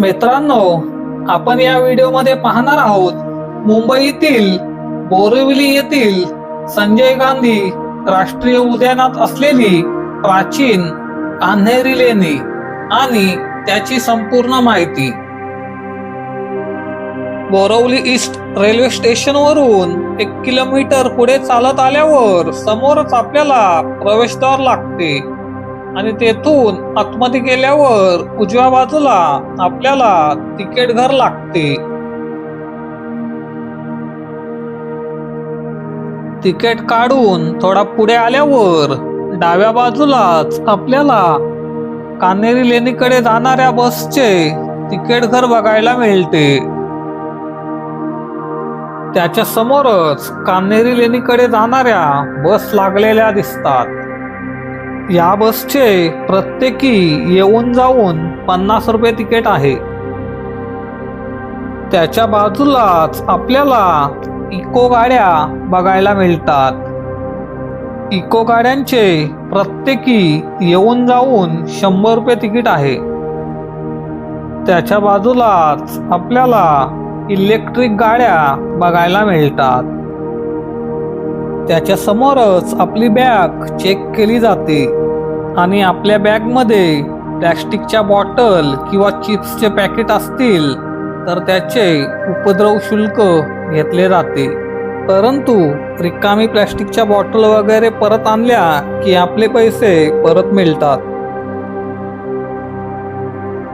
मित्रांनो आपण या व्हिडिओमध्ये पाहणार आहोत मुंबईतील बोरिवली येथील संजय गांधी राष्ट्रीय उद्यानात असलेली प्राचीन कान्हेरी लेणी आणि त्याची संपूर्ण माहिती. बोरवली ईस्ट रेल्वे स्टेशन वरून एक किलोमीटर पुढे चालत आल्यावर समोरच आपल्याला प्रवेशद्वार लागते. आणि तेथून आतमध्ये गेल्यावर उजव्या बाजूला आपल्याला तिकीट घर लागते. तिकीट काढून थोडा पुढे आल्यावर डाव्या बाजूलाच आपल्याला कान्हेरी लेणीकडे जाणाऱ्या बसचे तिकीट घर बघायला मिळते. त्याच्या समोरच कान्हेरी लेणीकडे जाणाऱ्या बस लागलेल्या दिसतात. या बसचे प्रत्येकी येऊन जाऊन पन्नास रुपये तिकीट आहे. त्याच्या बाजूलाच आपल्याला इको गाड्या बघायला मिळतात. इको गाड्यांचे प्रत्येकी येऊन जाऊन शंभर रुपये तिकीट आहे. त्याच्या बाजूलाच आपल्याला इलेक्ट्रिक गाड्या बघायला मिळतात. त्याच्या समोरच आपली बॅग चेक केली जाते. आणि आपल्या बॅगमध्ये प्लॅस्टिकच्या बॉटल किंवा चिप्सचे पॅकेट असतील तर त्याचे उपद्रव शुल्क घेतले जाते. परंतु रिकामी प्लॅस्टिकच्या बॉटल वगैरे परत आणल्या की आपले पैसे परत मिळतात.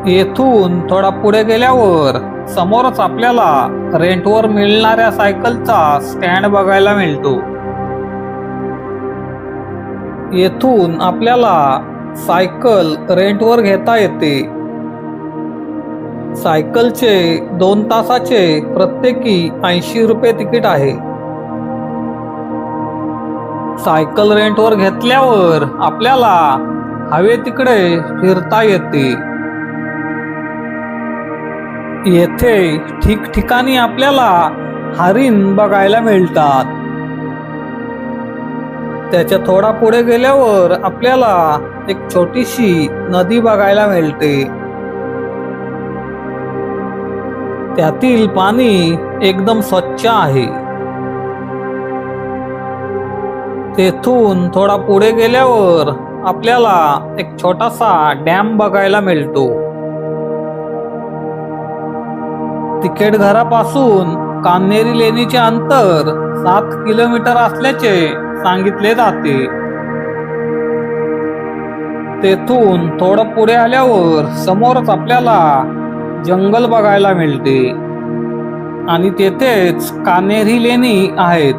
येथून थोडा पुढे गेल्यावर समोरच आपल्याला रेंटवर मिळणाऱ्या सायकलचा स्टँड बघायला मिळतो. येथून आपल्याला सायकल रेंटवर घेता येते. सायकलचे दोन तासाचे प्रत्येकी ऐंशी रुपये तिकीट आहे. सायकल रेंटवर घेतल्यावर आपल्याला हवे तिकडे फिरता येते. येथे ठिकठिकाणी आपल्याला हरिण बघायला मिळतात. त्याच्या थोडा पुढे गेल्यावर आपल्याला एक छोटीशी नदी बघायला मिळते. त्यातील पाणी एकदम स्वच्छ आहे. तेथून थोडा पुढे गेल्यावर आपल्याला एक छोटासा डॅम बघायला मिळतो. तिकीट घरापासून कान्हेरी लेणीचे अंतर सात किलोमीटर असल्याचे सांगितले जाते. तेथून थोडं पुढे आल्यावर समोरच आपल्याला जंगल बघायला मिळते. आणि तेथेच कान्हेरी लेणी आहेत.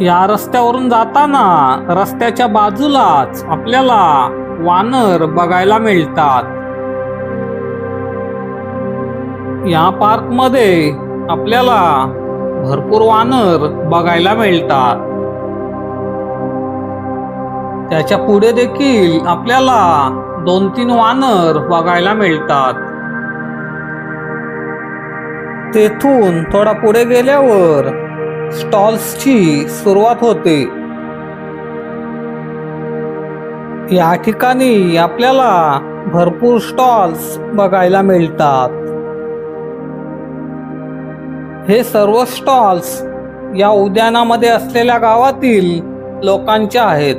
या रस्त्यावरून जाताना रस्त्याच्या बाजूलाच आपल्याला वानर बघायला मिळतात. या पार्कमध्ये आपल्याला भरपूर वानर बघायला मिळतात. त्याच्या पुढे देखील आपल्याला दोन तीन वानर बघायला मिळतात. तेथून थोडा पुढे गेल्यावर स्टॉल्सची सुरुवात होते. या ठिकाणी आपल्याला भरपूर स्टॉल्स बघायला मिळतात. हे सर्व स्टॉल्स या उद्यानामध्ये असलेल्या गावातील लोकांच्या आहेत.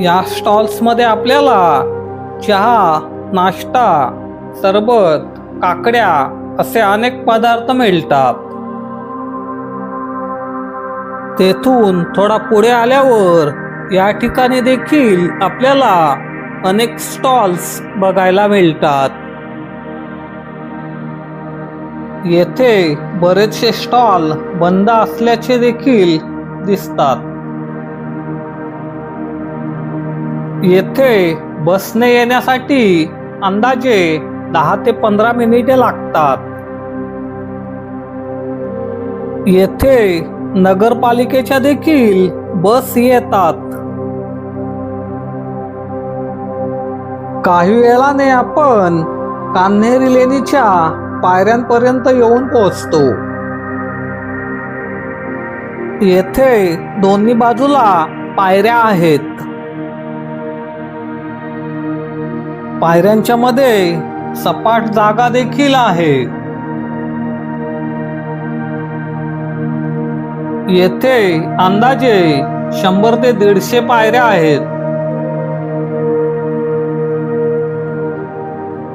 या स्टॉल्समध्ये आपल्याला चहा नाश्ता सरबत काकड्या असे अनेक पदार्थ मिळतात. तेथून थोडा पुढे आल्यावर या ठिकाणी देखील आपल्याला अनेक स्टॉल्स बघायला मिळतात. येथे बरेचसे स्टॉल बंद असल्याचे देखील दिसतात. येथे बसने येण्यासाठी अंदाजे दहा ते पंधरा मिनिटे लागतात. येथे नगरपालिकेच्या देखील बस येतात. काही वेळाने आपण कान्हेरी लेणीच्या पायऱ्यांपर्यंत येऊन पोहोचतो. येथे दोन्ही बाजूला पायऱ्या आहेत. पायऱ्यांच्या मध्ये सपाट जागा देखील आहे. येथे अंदाजे शंभर ते दीडशे पायऱ्या आहेत.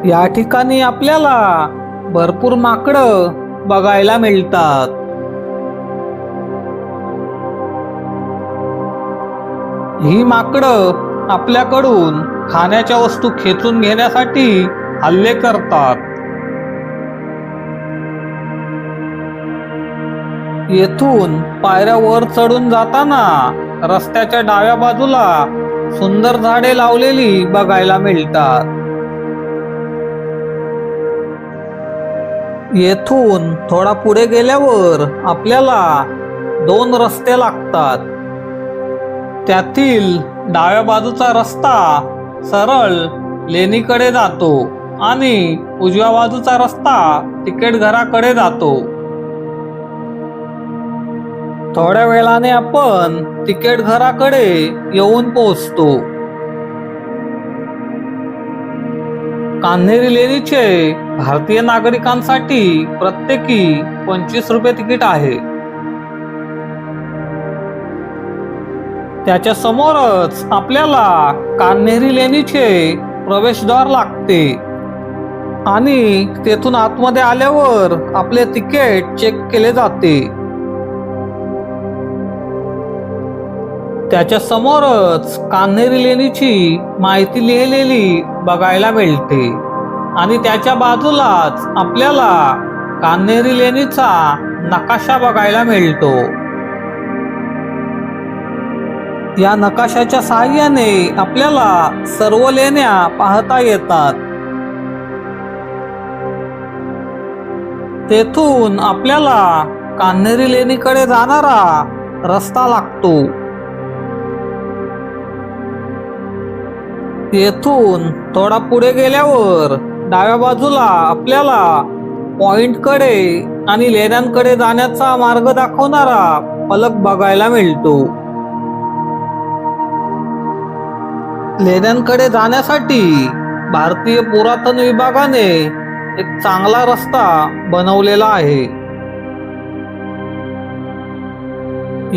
या ठिकाणी आपल्याला भरपूर माकडं बघायला मिळतात. ही माकडं आपल्याकडून खाण्याच्या वस्तू खेचून घेण्यासाठी हल्ले करतात. येथून पायऱ्या वर चढून जाताना रस्त्याच्या डाव्या बाजूला सुंदर झाडे लावलेली बघायला मिळतात. येथून थोडा पुढे गेल्यावर आपल्याला दोन रस्ते लागतात. त्यातील डाव्या बाजूचा रस्ता सरळ लेणीकडे जातो आणि उजव्या बाजूचा रस्ता तिकीट घराकडे जातो. थोड्या वेळाने आपण तिकीट घराकडे येऊन पोहोचतो. कान्हेरी लेणीचे भारतीय नागरिकांसाठी प्रत्येकी पंचवीस रुपये तिकीट आहे. त्याच्या समोरच आपल्याला कान्हेरी लेणीचे प्रवेशद्वार लागते. आणि तेथून आतमध्ये आल्यावर आपले तिकीट चेक केले जाते. त्याच्या समोरच कान्हेरी लेणीची माहिती लिहिलेली बघायला मिळते. आणि त्याच्या बाजूलाच आपल्याला कान्हेरी लेणीचा नकाशा बघायला मिळतो. या नकाशाच्या सहाय्याने आपल्याला सर्व लेण्या पाहता येतात. तेथून आपल्याला कान्हेरी लेणीकडे जाणारा रस्ता लागतो. येथून थोडा पुढे गेल्यावर डाव्या बाजूला आपल्याला पॉइंटकडे आणि लेण्यांकडे जाण्याचा मार्ग दाखवणारा फलक बघायला मिळतो. लेण्यांकडे जाण्यासाठी भारतीय पुरातन विभागाने एक चांगला रस्ता बनवलेला आहे.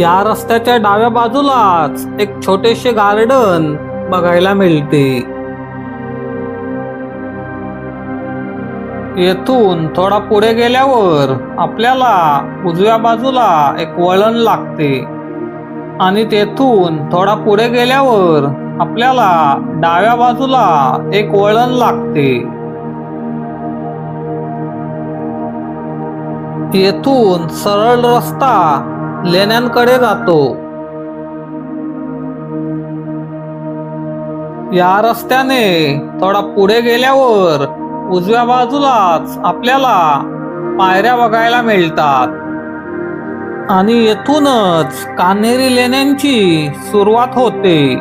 या रस्त्याच्या डाव्या बाजूलाच एक छोटेसे गार्डन बघायला मिळते. येथून थोडा पुढे गेल्यावर आपल्याला उजव्या बाजूला एक वळण लागते. आणि तेथून थोडा पुढे गेल्यावर आपल्याला डाव्या बाजूला एक वळण लागते. येथून सरळ रस्ता लेण्यांकडे जातो. या रस्त्याने थोडा पुढे गेल्यावर उजव्या बाजूलाच आपल्याला पायऱ्या बघायला मिळतात. आणि येथूनच कान्हेरी लेण्यांची सुरुवात होते.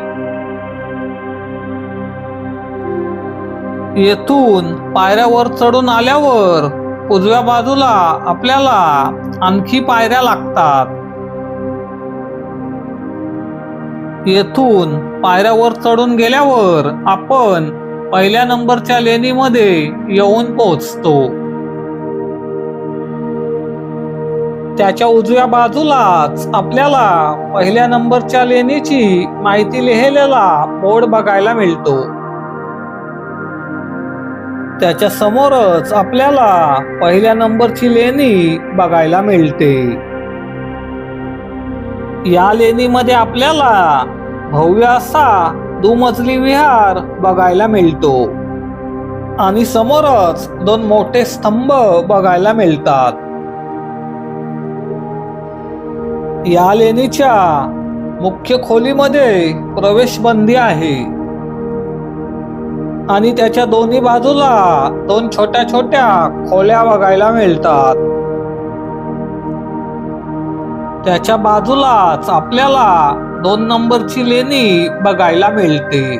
येथून पायऱ्यावर चढून आल्यावर उजव्या बाजूला आपल्याला आणखी पायऱ्या लागतात. येथून पायऱ्यावर चढून गेल्यावर आपण पहिल्या नंबरच्या लेणीमध्ये येऊन पोहोचतो. त्याच्या उजव्या बाजूलाच आपल्याला पहिल्या नंबरच्या लेणीची माहिती लिहिलेला बोर्ड बघायला मिळतो. त्याच्या समोरच आपल्याला पहिल्या नंबरची लेणी बघायला मिळते. या लेणीमध्ये आपल्याला भव्य असा दुमजली विहार बघायला मिळतो. आणि समोरच दोन मोठे स्तंभ बघायला मिळतात. या लेणीच्या मुख्य खोलीमध्ये प्रवेश बंदी आहे. आणि त्याच्या दोन्ही बाजूला दोन छोट्या छोट्या खोल्या बघायला मिळतात. त्याच्या बाजूलाच आपल्याला दोन नंबरची लेणी बघायला मिळते.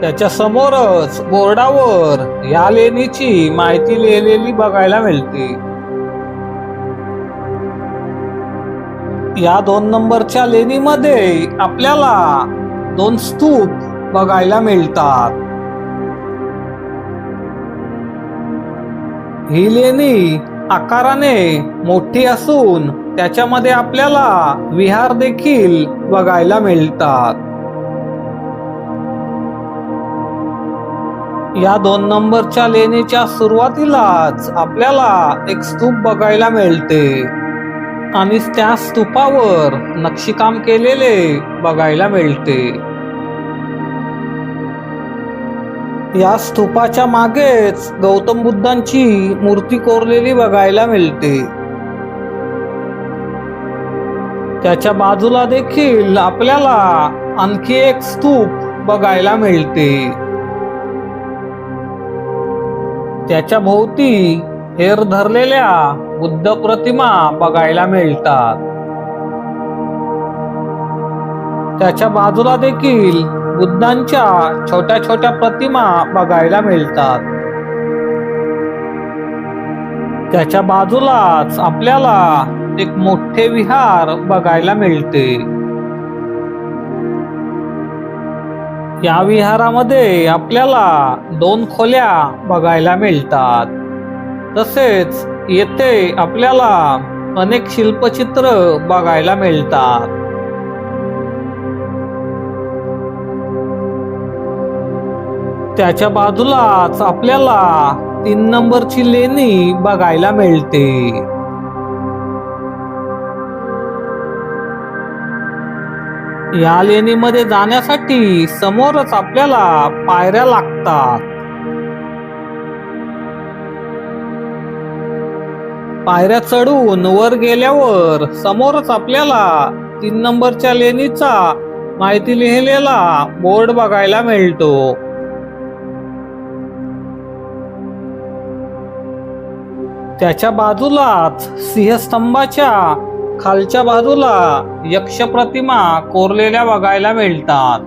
त्याच्या समोरच बोर्डावर या लेणीची माहिती लिहिलेली बघायला मिळते. या दोन नंबरच्या लेणीमध्ये आपल्याला दोन स्तूप बघायला मिळतात. ही लेणी आकाराने मोठी असून त्याच्यामध्ये आपल्याला विहार देखील बघायला मिळतात. या दोन नंबरच्या लेणीच्या सुरुवातीलाच आपल्याला एक स्तूप बघायला मिळते. आणि त्या स्तूपावर नक्षीकाम केलेले बघायला मिळते. या स्तूपाच्या मागेच गौतम बुद्धांची मूर्ती कोरलेली बघायला मिळते. त्याच्या बाजूला देखील आपल्याला आणखी एक स्तूप बघायला मिळते. त्याच्या भोवती हेर धरलेल्या बुद्ध प्रतिमा बघायला मिळतात. त्याच्या बाजूला देखील बुद्धांच्या छोट्या छोट्या प्रतिमा बघायला मिळतात. त्याच्या बाजूलाच आपल्याला एक मोठे विहार बघायला मिळते. या विहारामध्ये आपल्याला दोन खोल्या बघायला मिळतात. तसेच येथे आपल्याला अनेक शिल्पचित्र बघायला मिळतात. त्याच्या बाजूलाच आपल्याला तीन नंबरची लेणी बघायला मिळते. या लेणीमध्ये जाण्यासाठी समोरच आपल्याला पायऱ्या लागतात. पायऱ्या चढून वर गेल्यावर समोरच आपल्याला तीन नंबरच्या लेणीचा माहिती लिहिलेला बोर्ड बघायला मिळतो. त्याच्या बाजूलाच सिंहस्तंभाच्या खालच्या बाजूला यक्ष प्रतिमा कोरलेल्या बघायला मिळतात.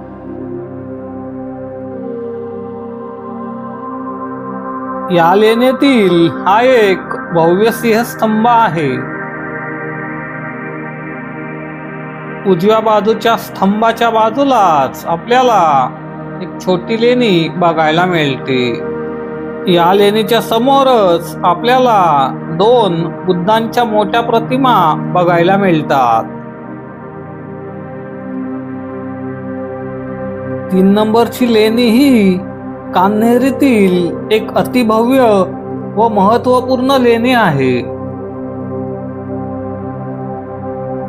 या लेण्यातील हा एक भव्य सिंहस्तंभ आहे. उजव्या बाजूच्या स्तंभाच्या बाजूलाच आपल्याला एक छोटी लेणी बघायला मिळते. या लेणीच्या समोरच आपल्याला दोन बुद्धांच्या मोठ्या प्रतिमा बघायला मिळतात. तीन नंबरची लेणी ही कान्हेरीतील एक अतिभव्य व महत्त्वपूर्ण लेणी आहे.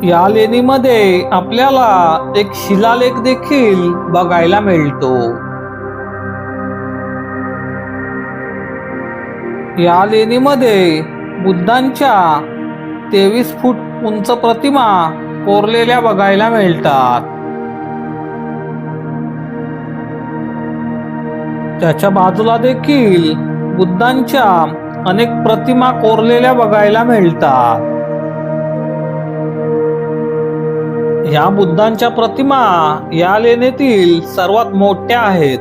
या लेणीमध्ये आपल्याला एक शिलालेख देखील बघायला मिळतो. या लेणीमध्ये बुद्धांच्या तेवीस फूट उंच प्रतिमा कोरलेल्या बघायला मिळतात. त्याच्या बाजूला देखील बुद्धांच्या अनेक प्रतिमा कोरलेल्या बघायला मिळतात. या बुद्धांच्या प्रतिमा या लेणीतील सर्वात मोठ्या आहेत.